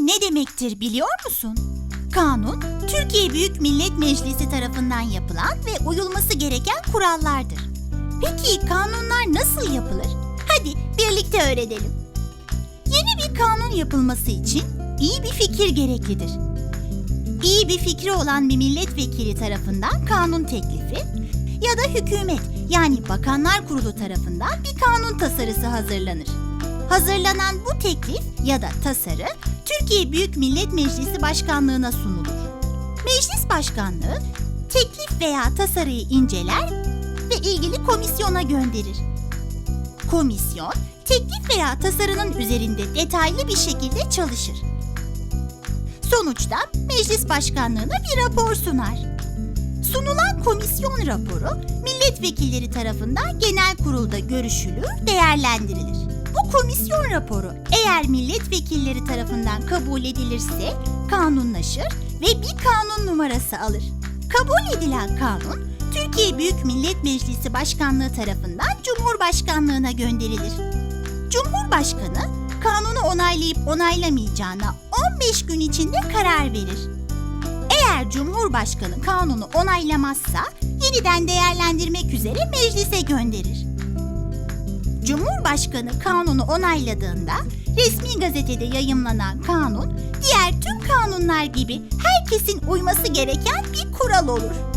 ne demektir biliyor musun? Kanun, Türkiye Büyük Millet Meclisi tarafından yapılan ve uyulması gereken kurallardır. Peki kanunlar nasıl yapılır? Hadi birlikte öğrenelim. Yeni bir kanun yapılması için iyi bir fikir gereklidir. İyi bir fikri olan bir milletvekili tarafından kanun teklifi ya da hükümet yani Bakanlar Kurulu tarafından bir kanun tasarısı hazırlanır. Hazırlanan bu teklif ya da tasarı Türkiye Büyük Millet Meclisi Başkanlığına sunulur. Meclis Başkanlığı teklif veya tasarıyı inceler ve ilgili komisyona gönderir. Komisyon teklif veya tasarının üzerinde detaylı bir şekilde çalışır. Sonuçta meclis başkanlığına bir rapor sunar. Sunulan komisyon raporu milletvekilleri tarafından genel kurulda görüşülür, değerlendirilir. Bu komisyon raporu eğer milletvekilleri tarafından kabul edilirse kanunlaşır ve bir kanun numarası alır. Kabul edilen kanun Türkiye Büyük Millet Meclisi Başkanlığı tarafından Cumhurbaşkanlığına gönderilir. Cumhurbaşkanı kanunu onaylayıp onaylamayacağına 15 gün içinde karar verir. Eğer Cumhurbaşkanı kanunu onaylamazsa yeniden değerlendirmek üzere meclise gönderir. Cumhurbaşkanı kanunu onayladığında resmi gazetede yayımlanan kanun diğer tüm kanunlar gibi herkesin uyması gereken bir kural olur.